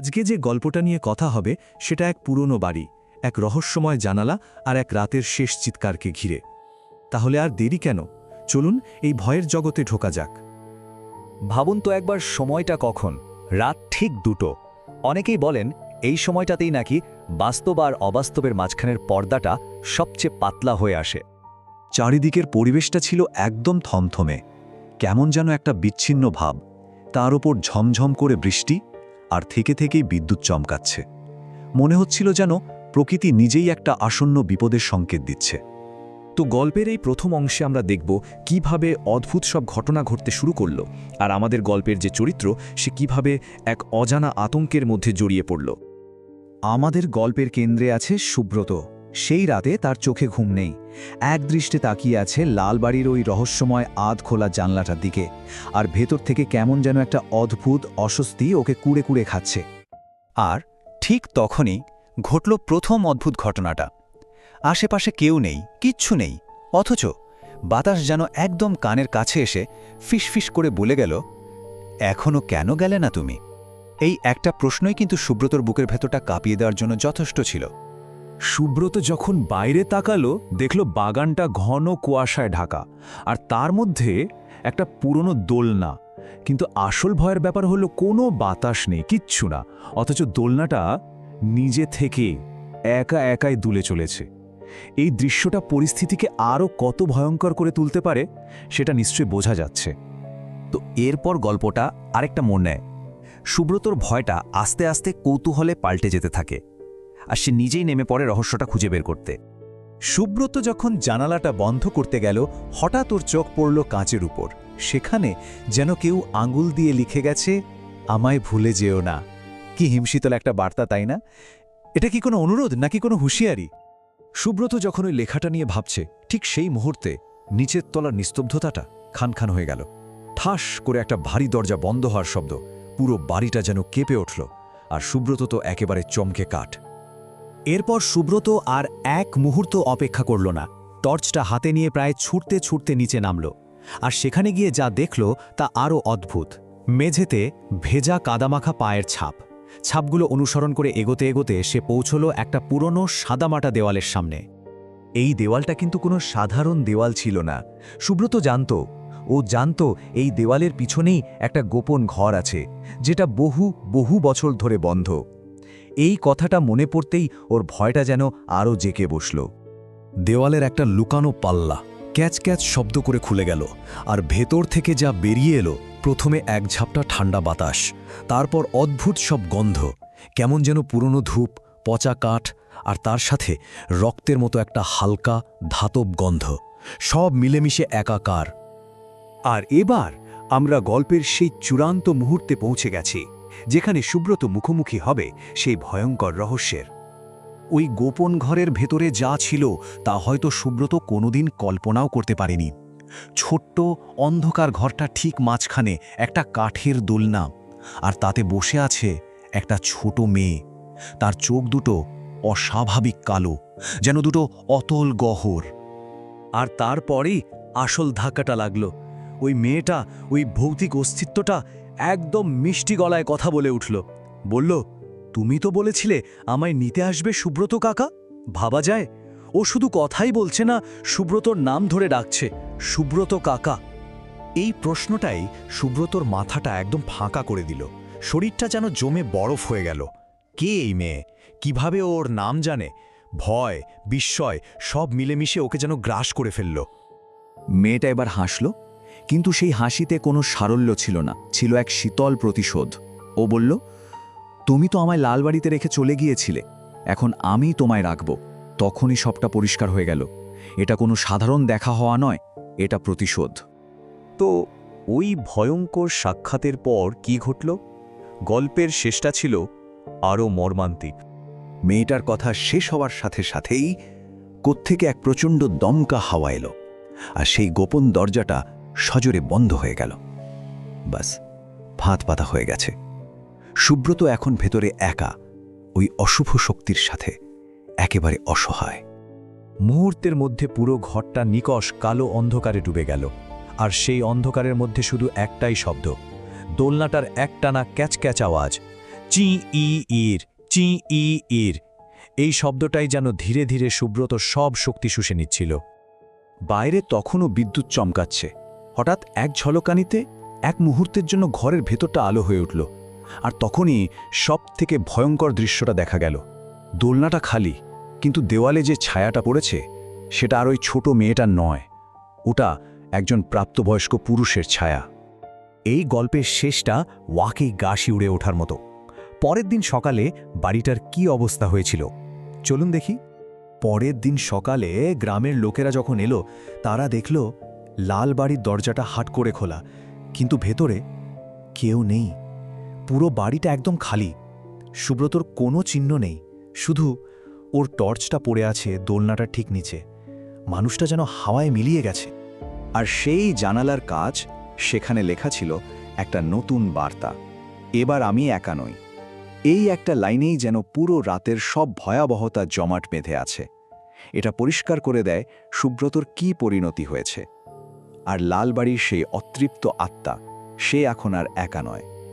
আজকে যে গল্পটা নিয়ে কথা হবে, সেটা এক পুরনো বাড়ি, এক রহস্যময় জানালা আর এক রাতের শেষ চিৎকারকে ঘিরে। তাহলে আর দেরি কেন? চলুন এই ভয়ের জগতে ঢোকা যাক। ভাবুন তো একবার সময়টা কখন? রাত ঠিক দুটো। অনেকেই বলেন এই সময়টাতেই নাকি বাস্তব আর অবাস্তবের মাঝখানের পর্দাটা সবচেয়ে পাতলা হয়ে আসে। চারিদিকের পরিবেশটা ছিল একদম থমথমে। কেমন যেন একটা বিচ্ছিন্ন ভাব। তার ওপর ঝমঝম করে বৃষ্টি আর থেকে থেকেই বিদ্যুৎ চমকাচ্ছে। মনে হচ্ছিল যেন প্রকৃতি নিজেই একটা আসন্ন বিপদের সংকেত দিচ্ছে। তো গল্পের এই প্রথম অংশে আমরা দেখব কীভাবে অদ্ভুত সব ঘটনা ঘটতে শুরু করল আর আমাদের গল্পের যে চরিত্র, সে কীভাবে এক অজানা আতঙ্কের মধ্যে জড়িয়ে পড়ল। আমাদের গল্পের কেন্দ্রে আছে সুব্রত। সেই রাতে তার চোখে ঘুম নেই। এক দৃষ্টে তাকিয়ে আছে লালবাড়ির ওই রহস্যময় আধ খোলা জানলাটার দিকে, আর ভেতর থেকে কেমন যেন একটা অদ্ভুত অস্বস্তি ওকে কুড়ে কুড়ে খাচ্ছে। আর ঠিক তখনই ঘটল প্রথম অদ্ভুত ঘটনাটা। আশেপাশে কেউ নেই, কিচ্ছু নেই, অথচ বাতাস যেন একদম কানের কাছে এসে ফিসফিস করে বলে গেল, এখনও কেন গেলে না তুমি? এই একটা প্রশ্নই কিন্তু সুব্রতর বুকের ভেতরটা কাঁপিয়ে দেওয়ার জন্য যথেষ্ট ছিল। সুব্রত যখন বাইরে তাকালো, দেখল বাগানটা ঘন কুয়াশায় ঢাকা। আর তার মধ্যে একটা পুরনো দোলনা। কিন্তু আসল ভয়ের ব্যাপার হলো কোনো বাতাস নেই, কিচ্ছু না। অথচ দোলনাটা নিজে থেকে একা একাই দুলে চলেছে। এই দৃশ্যটা পরিস্থিতিকে আরও কত ভয়ঙ্কর করে তুলতে পারে, সেটা নিশ্চয়ই বোঝা যাচ্ছে। তো এরপর গল্পটা আরেকটা মন নেয়। সুব্রতর ভয়টা আস্তে আস্তে কৌতূহলে পাল্টে যেতে থাকে। আর সে নিজেই নেমে পড়ে রহস্যটা খুঁজে বের করতে। সুব্রত যখন জানালাটা বন্ধ করতে গেল, হঠাৎ ওর চোখ পড়ল কাঁচের উপর। সেখানে যেন কেউ আঙুল দিয়ে লিখে গেছে, আমায় ভুলে যেও না। কি হিমশীতল একটা বার্তা, তাই না? এটা কি কোনো অনুরোধ, নাকি কোনো হুঁশিয়ারি? সুব্রত যখন ওই লেখাটা নিয়ে ভাবছে, ঠিক সেই মুহূর্তে নিচের তলার নিস্তব্ধতাটা খানখান হয়ে গেল। ঠাস করে একটা ভারী দরজা বন্ধ হওয়ার শব্দ, পুরো বাড়িটা যেন কেঁপে উঠল, আর সুব্রত তো একেবারে চমকে কাঠ। এরপর সুব্রত আর এক মুহূর্ত অপেক্ষা করল না। টর্চটা হাতে নিয়ে প্রায় ছুটতে ছুটতে নিচে নামল। আর সেখানে গিয়ে যা দেখল তা আরও অদ্ভুত। মেঝেতে ভেজা কাদামাখা পায়ের ছাপ। ছাপগুলো অনুসরণ করে এগোতে এগোতে সে পৌঁছল একটা পুরনো সাদামাটা দেওয়ালের সামনে। এই দেওয়ালটা কিন্তু কোনো সাধারণ দেওয়াল ছিল না। সুব্রত জানত, ও জানত এই দেওয়ালের পিছনেই একটা গোপন ঘর আছে, যেটা বহু বহু বছর ধরে বন্ধ। এই কথাটা মনে পড়তেই ওর ভয়টা যেন আরও জেকে বসল। দেওয়ালের একটা লুকানো পাল্লা ক্যাচ ক্যাচ শব্দ করে খুলে গেল, আর ভেতর থেকে যা বেরিয়ে এলো, প্রথমে এক ঝাপটা ঠান্ডা বাতাস, তারপর অদ্ভুত সব গন্ধ, কেমন যেন পুরনো ধূপ, পচা কাঠ, আর তার সাথে রক্তের মতো একটা হালকা, ধাতব গন্ধ, সব মিলেমিশে একাকার। আর এবার আমরা গল্পের সেই চূড়ান্ত মুহূর্তে পৌঁছে গেছি। যেখানে সুব্রত মুখোমুখি হবে, সেই ভয়ঙ্কর রহস্যের। ওই গোপন ঘরের ভেতরে যা ছিল, তা হয়তো সুব্রত কোনোদিন কল্পনাও করতে পারেনি। ছোট্ট, অন্ধকার ঘরটা ঠিক মাঝখানে একটা কাঠের দোলনা, আর তাতে বসে আছে একটা ছোট মেয়ে। তার চোখ দুটো অস্বাভাবিক কালো, যেন দুটো অতল গহর আর তারপরেই আসল ধাক্কাটা লাগল। ওই মেয়েটা, ওই ভৌতিক অস্তিত্বটা একদম মিষ্টি গলায় কথা বলে উঠল। বলল, তুমি তো বলেছিলে আমায় নিতে আসবে সুব্রত কাকা? ভাবা যায়? ও শুধু কথাই বলছে না, সুব্রতর নাম ধরে ডাকছে, সুব্রত কাকা। এই প্রশ্নটাই সুব্রতর মাথাটা একদম ফাঁকা করে দিল। শরীরটা যেন জমে বরফ হয়ে গেল। কে এই মেয়ে? কীভাবে ওর নাম জানে? ভয়, বিস্ময়, সব মিলেমিশে ওকে যেন গ্রাস করে ফেলল। মেয়েটা এবার হাসল। কিন্তু সেই হাসিতে কোনো সারল্য ছিল না ছিল এক শীতল প্রতিশোধ। ও বলল তুমি তো আমায় লালবাড়িতে রেখে চলে গিয়েছিলে। এখন আমি তোমায় রাখব। তখনই সবটা পরিষ্কার হয়ে গেল। এটা কোনো সাধারণ দেখা হওয়া নয় এটা প্রতিশোধ। তো ওই ভয়ঙ্কর সাক্ষাতের পর কি ঘটল? গল্পের শেষটা ছিল আরও মর্মান্তিক। মেয়েটার কথা শেষ হওয়ার সাথে সাথেই কোত্থেকে এক প্রচণ্ড দমকা হাওয়া এলো। আর সেই গোপন দরজাটা সজোরে বন্ধ হয়ে গেল। বাস ভাত পাতা হয়ে গেছে। সুব্রত এখন ভেতরে একা, ওই অশুভ শক্তির সাথে একেবারে অসহায়। মুহূর্তের মধ্যে পুরো ঘরটা নিকষ কালো অন্ধকারে ডুবে গেল, আর সেই অন্ধকারের মধ্যে শুধু একটাই শব্দ, দোলনাটার একটানা ক্যাচ ক্যাচ আওয়াজ, চি ই ইর, চি ই ইর। এই শব্দটাই যেন ধীরে ধীরে সুব্রত সব শক্তি শুষে নিচ্ছিল। বাইরে তখনও বিদ্যুৎ চমকাচ্ছে। হঠাৎ এক ঝলকানিতে এক মুহূর্তের জন্য ঘরের ভেতরটা আলো হয়ে উঠল, আর তখনই সব থেকে ভয়ঙ্কর দৃশ্যটা দেখা গেল। দোলনাটা খালি, কিন্তু দেওয়ালে যে ছায়াটা পড়েছে, সেটা আর ওই ছোট মেয়েটার নয়, ওটা একজন প্রাপ্তবয়স্ক পুরুষের ছায়া। এই গল্পের শেষটা ওয়াকেই গা শিউড়ে ওঠার মতো। পরের দিন সকালে বাড়িটার কি অবস্থা হয়েছিল, চলুন দেখি। পরের দিন সকালে গ্রামের লোকেরা যখন এলো, তারা দেখল লাল বাড়ির দরজাটা হাট করে খোলা, কিন্তু ভেতরে কেউ নেই। পুরো বাড়িটা একদম খালি। সুব্রতর কোনো চিহ্ন নেই, শুধু ওর টর্চটা পড়ে আছে দোলনাটা ঠিক নিচে। মানুষটা যেন হাওয়ায় মিলিয়ে গেছে। আর সেই জানালার কাজ সেখানে লেখা ছিল একটা নতুন বার্তা, এবার আমি একা নই। এই একটা লাইনেই যেন পুরো রাতের সব ভয়াবহতা জমাট বেঁধে আছে। এটা পরিষ্কার করে দেয় সুব্রতর কি পরিণতি হয়েছে। আর লালবাড়ির সেই অতৃপ্ত আত্মা সে এখন আর একা নয়।